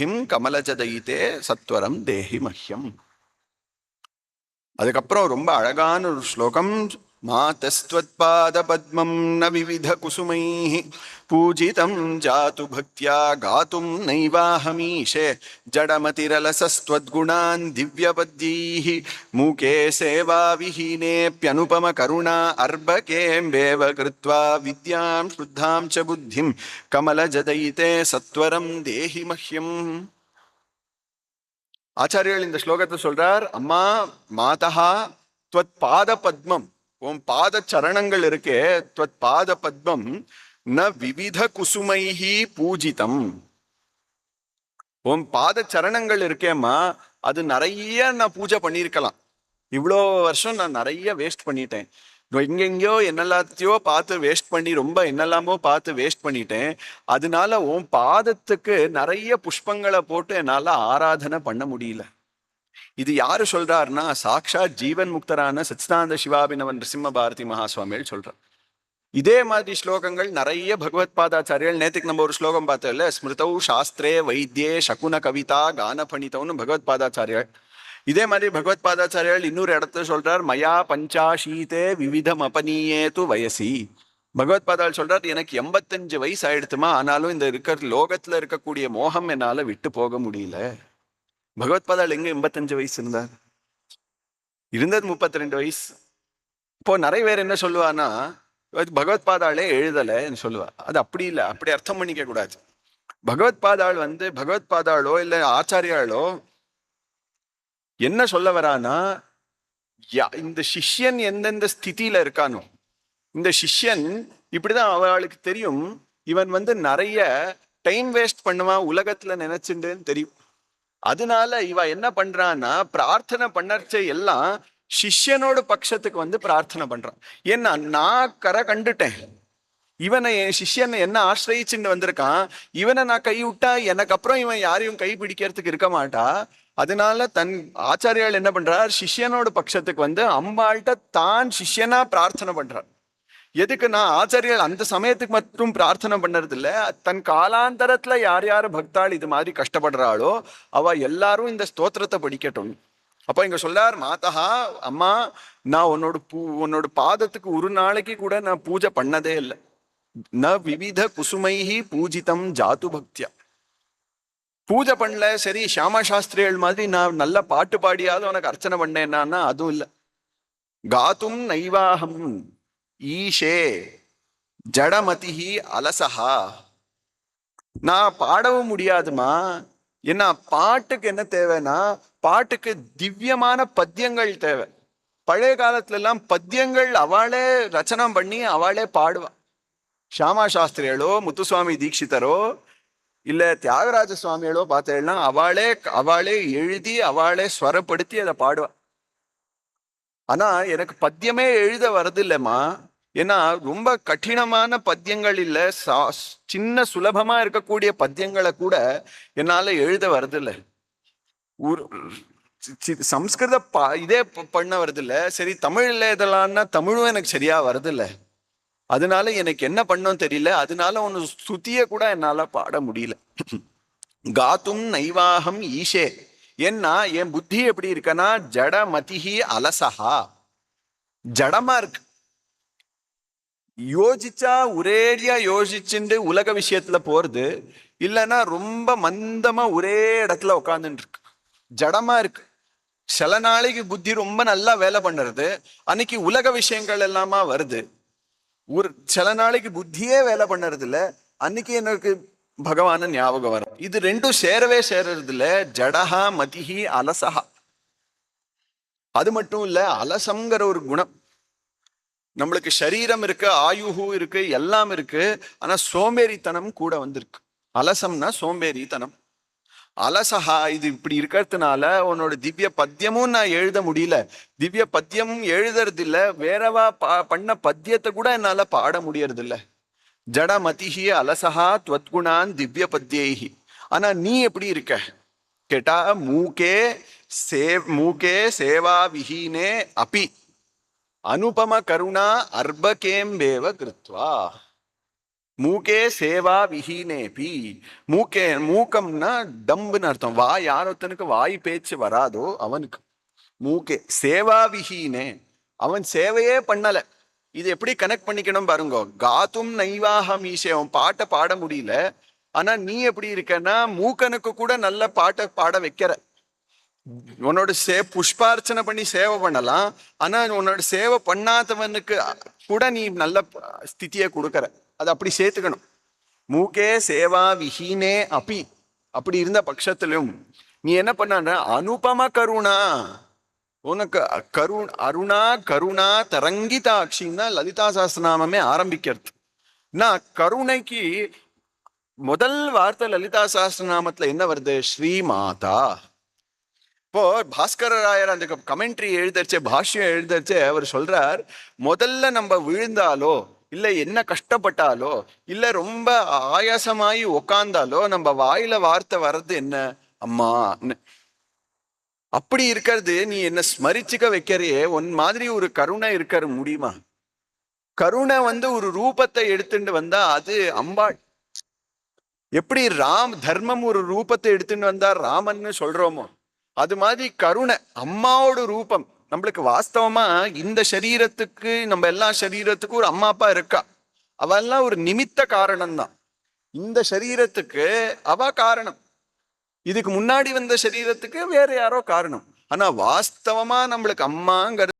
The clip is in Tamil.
புத்திம் கமலஜதயித்தே சத்வரம் தேஹி மஹ்யம் அதுக்கப்புறம் ரொம்ப அழகான ஒரு ஸ்லோகம் மாதஸ்த்வத்பாத பத்மம் ந விவித குசுமை பூஜிதம் ஜாது பக்தியா காத்தும் நைவாஹமீஷே ஜடமதிரலசஸ்த்வத்குணான் திவ்யபத்யைः மூகே சேவா விஹீனேப்யனுபம கருணா அர்பகேம்பேவ கிருத்வா வித்யாம் ஸ்ருத்தாம் ச புத்திம் கமலஜதயிதே சத்வரம் தேஹி மஹ்யம் ஆச்சாரியர்கள் இந்த ஸ்லோகத்தை சொல்றார் அம்மா மாதா துவத் பாத பத்மம் உன் பாத சரணங்கள் இருக்கே துவத் பாத பத்மம் ந விவித குசுமைஹி பூஜிதம். உன் பாத சரணங்கள் இருக்கேம்மா அது நிறைய நான் பூஜை பண்ணியிருக்கலாம். இவ்வளோ வருஷம் நான் நிறைய வேஸ்ட் பண்ணிட்டேன். எங்கெங்கயோ என்னெல்லாத்தையோ பார்த்து வேஸ்ட் பண்ணி ரொம்ப என்னெல்லாமோ பார்த்து வேஸ்ட் பண்ணிட்டேன். அதனால உன் பாதத்துக்கு நிறைய புஷ்பங்களை போட்டு என்னால் ஆராதனை பண்ண முடியல. இது யாரு சொல்றாருன்னா சாக்ஷா ஜீவன் முக்தரான சச்சிதானந்த சிவாபினவன் நரசிம்ம பாரதி மகாசுவாமிகள் சொல்றார். இதே மாதிரி ஸ்லோகங்கள் நிறைய பகவத் பாதாச்சாரியர்கள் நேத்துக்கு நம்ம ஒரு ஸ்லோகம் பார்த்தோம்ல ஸ்மிருதௌ சாஸ்திரே வைத்தியே சகுன கவிதா கான பணித்தவனு பகவத் பாதாச்சாரியர்கள் இதே மாதிரி பகவத் பாதாச்சாரியர்கள் இன்னொரு இடத்துல சொல்றார் மயா பஞ்சாஷீதே விவிதம் அபனீயேது வயசி. பகவத் பாதால் சொல்றார் எனக்கு எண்பத்தஞ்சு வயசு ஆயிடுத்துமா ஆனாலும் இந்த இருக்கிற லோகத்துல இருக்கக்கூடிய மோகம் என்னால விட்டு போக முடியல. பகவத்பாதால் எங்க எண்பத்தஞ்சு வயசு இருந்தார்? இருந்தது முப்பத்தி ரெண்டு வயசு. இப்போ நிறைய பேர் என்ன சொல்லுவான்னா பகவத்பாதாளே எழுதலைன்னு சொல்லுவா அது அப்படி இல்லை. அப்படி அர்த்தம் பண்ணிக்க கூடாது. பகவத்பாதாள் வந்து பகவத்பாதாளோ இல்லை ஆச்சாரியாளோ என்ன சொல்ல வரானா யா- இந்த சிஷ்யன் எந்தெந்த ஸ்திதியில இருக்கானோ இந்த சிஷ்யன் இப்படிதான் அவளுக்கு தெரியும். இவன் வந்து நிறைய டைம் வேஸ்ட் பண்ணுவான் உலகத்துல நினைச்சுட்டுன்னு தெரியும். அதனால இவ என்ன பண்றான்னா பிரார்த்தனை பண்ணறச்ச எல்லாம் சிஷ்யனோட பட்சத்துக்கு வந்து பிரார்த்தனை பண்றான். ஏன்னா நான் கரை கண்டுட்டேன். இவனை என் சிஷ்யனை என்ன ஆசிரயிச்சுட்டு வந்திருக்கான்? இவனை நான் கை விட்டா எனக்கு அப்புறம் இவன் யாரையும் கை பிடிக்கிறதுக்கு இருக்க மாட்டா? அதனால தன் ஆச்சாரியால் என்ன பண்றார்? சிஷ்யனோட பட்சத்துக்கு வந்து அம்பாள்கிட்ட தான் சிஷ்யனா பிரார்த்தனை பண்றார். எதுக்கு நான் ஆச்சாரியர்கள் அந்த சமயத்துக்கு மட்டும் பிரார்த்தனை பண்ணறது இல்ல தன் காலாந்தரத்துல யார் யார் பக்தாள் இது மாதிரி கஷ்டப்படுறாளோ அவ எல்லாரும் இந்த ஸ்தோத்திரத்தை படிக்கட்டும். அப்போ இங்க சொல்லார் மாதா அம்மா நான் உன்னோட பூ உன்னோட பாதத்துக்கு ஒரு நாளைக்கு கூட நான் பூஜை பண்ணதே இல்லை. ந விவித குசுமைஹி பூஜிதம் ஜாது பக்தியா. பூஜை பண்ணல சரி சியாமா சாஸ்திரிகள் மாதிரி நான் நல்ல பாட்டு பாடியாவது உனக்கு அர்ச்சனை பண்ணேன்னா அதுவும் இல்லை. காத்தும் நைவாகம் ஈஷே ஜடமதிஹி அலசஹா. நான் பாடவும் முடியாதுமா? என்ன பாட்டுக்கு என்ன தேவைன்னா பாட்டுக்கு திவ்யமான பத்தியங்கள் தேவை. பழைய காலத்துல எல்லாம் பத்தியங்கள் அவளே ரச்சனம் பண்ணி அவளே பாடுவா. ஷியாமா சாஸ்திரிகளோ முத்துசுவாமி தீட்சிதரோ இல்ல தியாகராஜ சுவாமிகளோ பார்த்தேன்னா அவளே அவளே எழுதி அவளே ஸ்வரப்படுத்தி அதை பாடுவா. ஆனா எனக்கு பத்தியமே எழுத வரது இல்லைம்மா ஏன்னா ரொம்ப கடினமான பத்தியங்கள் இல்லை சா- சின்ன சுலபமா இருக்கக்கூடிய பத்தியங்களை கூட என்னால எழுத வரதில்லை ஒரு சம்ஸ்கிருத பா இதே பண்ண வரதில்ல சரி தமிழ்ல இதெல்லாம்னா தமிழும் எனக்கு சரியா வரதில்ல அதனால எனக்கு என்ன பண்ணோம் தெரியல. அதனால ஒன்று ஸ்துதிய கூட என்னால பாட முடியல. காத்தும் நைவாகம் ஈஷே. ஏன்னா என் புத்தி எப்படி இருக்கனா ஜட மதிஹி அலசஹா. ஜடமா இருக்கு. யோசிச்சா ஒரேடியா யோசிச்சுட்டு உலக விஷயத்துல போறது இல்லைன்னா ரொம்ப மந்தமா ஒரே இடத்துல உட்காந்துட்டு இருக்கு ஜடமா இருக்கு. சில நாளைக்கு புத்தி ரொம்ப நல்லா வேலை பண்ணுறது அன்னைக்கு உலக விஷயங்கள் எல்லாமா வருது. ஒரு சில நாளைக்கு புத்தியே வேலை பண்ணுறது இல்ல அன்னைக்கு எனக்கு பகவான ஞாபகம் வரும். இது ரெண்டும் சேரவே சேரறது இல்லை ஜடஹா மதிஹி அலசஹா. அது மட்டும் இல்லை அலசங்கிற ஒரு குணம். நம்மளுக்கு சரீரம் இருக்கு ஆயுகு இருக்கு எல்லாம் இருக்கு. ஆனா சோம்பேறித்தனம் கூட வந்திருக்கு. அலசம்னா சோம்பேறித்தனம். அலசஹா இது இப்படி இருக்கிறதுனால உன்னோட திவ்ய பத்தியமும் நான் எழுத முடியல. திவ்ய பத்தியமும் எழுதுறது இல்ல வேறவா பா பண்ண பத்தியத்தை கூட என்னால பாட முடியறது இல்ல ஜட மதிஹி அலசஹா துவத்குணான் திவ்ய பத்தியேகி ஆனா நீ எப்படி இருக்க? கேட்டா மூக்கே சே மூக்கே சேவா விஹீனே அபி. அனுபம கருணா அர்பகேம்பேவ கிருத்வா. மூக்கே சேவா விஹீனேபி. மூக்கே மூக்கம்னா டம்புன்னு அர்த்தம். வாய் யாரொத்தனுக்கு வாய் பேச்சு வராதோ அவனுக்கு. மூக்கே சேவா விஹீனே. அவன் சேவையே பண்ணல. இது எப்படி கனெக்ட் பண்ணிக்கணும் பாருங்க. காத்தும் நைவாகம் ஈசே. அவன் பாட்டை பாட முடியல. ஆனா நீ எப்படி இருக்கன்னா மூக்கனுக்கு கூட நல்ல பாட்டை பாட வைக்கிற. உன்னோட சே புஷ்பார்ச்சனை பண்ணி சேவை பண்ணலாம். ஆனா உன்னோட சேவை பண்ணாதவனுக்கு கூட நீ நல்ல ஸ்திதியை கொடுக்கற. அது அப்படி சேர்த்துக்கணும். மூக்கே சேவா விஹீனே அப்பி அப்படி இருந்த பட்சத்திலும் நீ என்ன பண்ண அனுபம கருணா. உனக்கு கரு அருணா கருணா தரங்கிதாட்சின்னா லலிதா சாஸ்திரநாமமே ஆரம்பிக்கிறது. நான் கருணைக்கு முதல் வார்த்தை லலிதா சாஸ்திரநாமத்துல என்ன வருது? ஸ்ரீமாதா இப்போ பாஸ்கர ராயர் அந்த கமெண்ட்ரி எழுதச்சே பாஷ்யம் எழுதச்சே அவர் சொல்றார் முதல்ல நம்ம விழுந்தாலோ இல்லை என்ன கஷ்டப்பட்டாலோ இல்லை ரொம்ப ஆயாசமாயி உக்காந்தாலோ நம்ம வாயில வார்த்தை வர்றது என்ன? அம்மா அப்படி இருக்கிறது நீ என்ன ஸ்மரிச்சுக்க வைக்கிறையே? உன் மாதிரி ஒரு கருணை இருக்கிற முடியுமா? கருணை வந்து ஒரு ரூபத்தை எடுத்துட்டு வந்தா அது அம்பாள் எப்படி ராம் தர்மம் ஒரு ரூபத்தை எடுத்துட்டு வந்தா ராமன்னு சொல்றோமோ? அது மாதிரி கருணை அம்மாவோட ரூபம். நம்மளுக்கு வாஸ்தவமா இந்த சரீரத்துக்கு நம்ம எல்லா சரீரத்துக்கும் ஒரு அம்மா அப்பா இருக்கா? அவெல்லாம் ஒரு நிமித்த காரணம் தான் இந்த சரீரத்துக்கு அவ காரணம். இதுக்கு முன்னாடி வந்த சரீரத்துக்கு வேற யாரோ காரணம். ஆனா வாஸ்தவமா நம்மளுக்கு அம்மாங்கிறது